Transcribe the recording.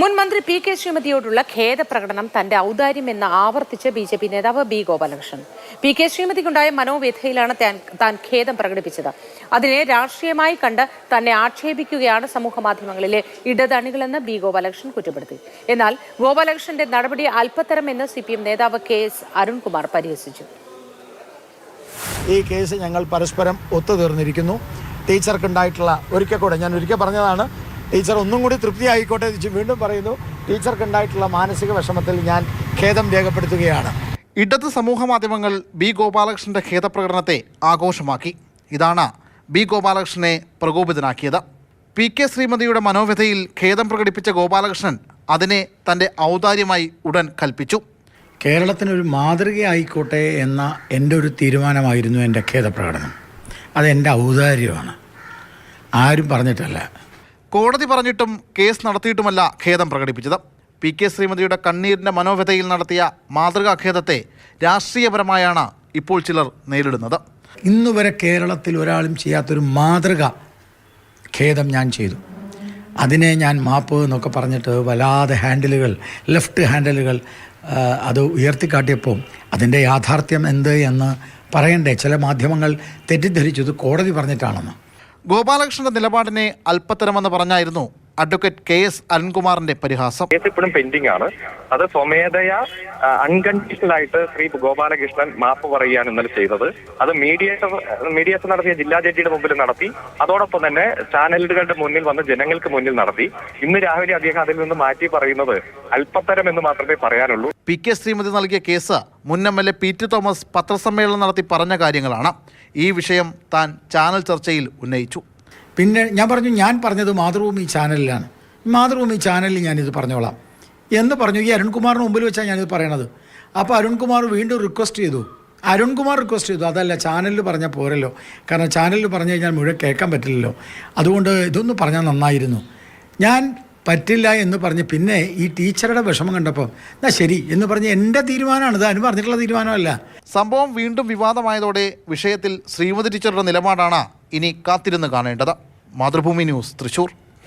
മുൻ മന്ത്രി P K ശ്രീമതിയോടുള്ള ഖേദപ്രകടനം തന്റെ ഔദാര്യം എന്ന് ആവർത്തിച്ച ബി ജെ പി നേതാവ് ബി ഗോപാലകൃഷ്ണൻ. പി കെ ശ്രീമതിക്കുണ്ടായ മനോവ്യഥയിലാണ് താൻ ഖേദം പ്രകടിപ്പിച്ചത്. അതിനെ രാഷ്ട്രീയമായി കണ്ട് തന്നെ ആക്ഷേപിക്കുകയാണ് സമൂഹ മാധ്യമങ്ങളിലെ ഇടതണികളെന്ന് ബി ഗോപാലകൃഷ്ണൻ കുറ്റപ്പെടുത്തി. എന്നാൽ ഗോപാലകൃഷ്ണന്റെ നടപടി അല്പത്തരമെന്ന് സി പി എം നേതാവ് കെ എസ് അരുൺകുമാർ പരിഹസിച്ചു. ഈ കേസ് ഞങ്ങൾ പരസ്പരം ഒത്തുതീർന്നിരിക്കുന്നു. ടീച്ചർക്കുണ്ടായിട്ടുള്ള ഒരിക്കൽ കൂടെ ഞാൻ ഒരിക്കൽ പറഞ്ഞതാണ് ടീച്ചർ ഒന്നും കൂടി തൃപ്തിയായിക്കോട്ടെ എന്ന് വീണ്ടും പറയുന്നു. ടീച്ചർക്ക് ഉണ്ടായിട്ടുള്ള മാനസിക വിഷമത്തിൽ ഞാൻ ഖേദം രേഖപ്പെടുത്തുകയാണ്. ഇടത് സമൂഹ മാധ്യമങ്ങൾ ബി ഗോപാലകൃഷ്ണന്റെ ഖേദപ്രകടനത്തെ ആഘോഷമാക്കി. ഇതാണ് ബി ഗോപാലകൃഷ്ണനെ പ്രകോപിതനാക്കിയത്. പി കെ ശ്രീമതിയുടെ മനോവ്യഥയിൽ ഖേദം പ്രകടിപ്പിച്ച ഗോപാലകൃഷ്ണൻ അതിനെ തന്റെ ഔദാര്യമായി ഉടൻ കൽപ്പിച്ചു. കേരളത്തിനൊരു മാതൃകയായിക്കോട്ടെ എന്ന എന്റെ ഒരു തീരുമാനമായിരുന്നു എന്റെ ഖേദപ്രകടനം. അതെന്റെ ഔദാര്യമാണ്. ആരും പറഞ്ഞിട്ടല്ല. കോടതി പറഞ്ഞിട്ടും കേസ് നടത്തിയിട്ടുമല്ല ഖേദം പ്രകടിപ്പിച്ചത്. പി കെ ശ്രീമതിയുടെ കണ്ണീരിന്റെ മനോഹരതയിൽ നടത്തിയ മാതൃകാ ഖേദത്തെ രാഷ്ട്രീയപരമായാണ് ഇപ്പോൾ ചിലർ നേരിടുന്നത്. ഇന്ന് വരെ കേരളത്തിൽ ഒരാളും ചെയ്യാത്തൊരു മാതൃക ഖേദം ഞാൻ ചെയ്തു. അതിനെ ഞാൻ മാപ്പ് എന്നൊക്കെ പറഞ്ഞിട്ട് വല്ലാതെ ഹാൻഡിലുകൾ ലെഫ്റ്റ് ഹാൻഡിലുകൾ അത് ഉയർത്തിക്കാട്ടിയപ്പോൾ അതിന്റെ യാഥാർത്ഥ്യം എന്ത് എന്ന് പറയണ്ടേ? ചില മാധ്യമങ്ങൾ തെറ്റിദ്ധരിച്ചത് കോടതി പറഞ്ഞിട്ടാണെന്ന്. ഗോപാലകൃഷ്ണന്റെ നിലപാടിനെ അല്പത്തരമെന്ന് പറഞ്ഞായിരുന്നു അഡ്വക്കേറ്റ് കെ എസ് അരുൺകുമാറിന്റെ പരിഹാസം. കേസ് ഇപ്പോഴും പെൻഡിംഗ് ആണ്. അത് സ്വമേധയാ അൺകണ്ടീഷണൽ ആയിട്ട് ശ്രീ ഗോപാലകൃഷ്ണൻ മാപ്പ് പറയുകയാണ് ഇന്നലെ ചെയ്തത്. അത് മീഡിയേറ്റർ മീഡിയേഷൻ നടത്തിയ ജില്ലാ ജഡ്ജിയുടെ മുമ്പിൽ നടത്തി. അതോടൊപ്പം തന്നെ ചാനലുകളുടെ മുന്നിൽ വന്ന് ജനങ്ങൾക്ക് മുന്നിൽ നടത്തി. ഇന്ന് രാവിലെ അദ്ദേഹം അതിൽ നിന്ന് മാറ്റി പറയുന്നത് അല്പത്തരം എന്ന് മാത്രമേ പറയാനുള്ളൂ. പി കെ ശ്രീമതി നൽകിയ കേസ് മുൻ M L A P T Thomas പത്രസമ്മേളനം നടത്തി പറഞ്ഞ കാര്യങ്ങളാണ്. ഈ വിഷയം താൻ ചാനൽ ചർച്ചയിൽ ഉന്നയിച്ചു. പിന്നെ ഞാൻ പറഞ്ഞു ഞാൻ പറഞ്ഞത് മാതൃഭൂമി ചാനലിലാണ്. മാതൃഭൂമി ചാനലിൽ ഞാനിത് പറഞ്ഞോളാം. എന്ന് പറഞ്ഞു ഈ അരുൺകുമാറിന് മുമ്പിൽ വെച്ചാണ് ഞാനിത് പറയണത്. അപ്പോൾ അരുൺകുമാർ വീണ്ടും റിക്വസ്റ്റ് ചെയ്തു. അരുൺകുമാർ റിക്വസ്റ്റ് ചെയ്തു. അതല്ല ചാനലിൽ പറഞ്ഞാൽ പോരല്ലോ. കാരണം ചാനലിൽ പറഞ്ഞു കഴിഞ്ഞാൽ മുഴുവൻ കേൾക്കാൻ പറ്റില്ലല്ലോ. അതുകൊണ്ട് ഇതൊന്ന് പറഞ്ഞാൽ നന്നായിരുന്നു. ഞാൻ പറ്റില്ല എന്ന് പറഞ്ഞ് പിന്നെ ഈ ടീച്ചറുടെ വിഷമം കണ്ടപ്പോൾ എന്നാ ശരി എന്ന് പറഞ്ഞ് എന്റെ തീരുമാനമാണ്. ഇത് അനു പറഞ്ഞിട്ടുള്ള തീരുമാനമല്ല. സംഭവം വീണ്ടും വിവാദമായതോടെ വിഷയത്തിൽ ശ്രീമതി ടീച്ചറുടെ നിലപാടാണ് ഇനി കാത്തിരുന്ന് കാണേണ്ടത്. മാതൃഭൂമി ന്യൂസ് തൃശൂർ.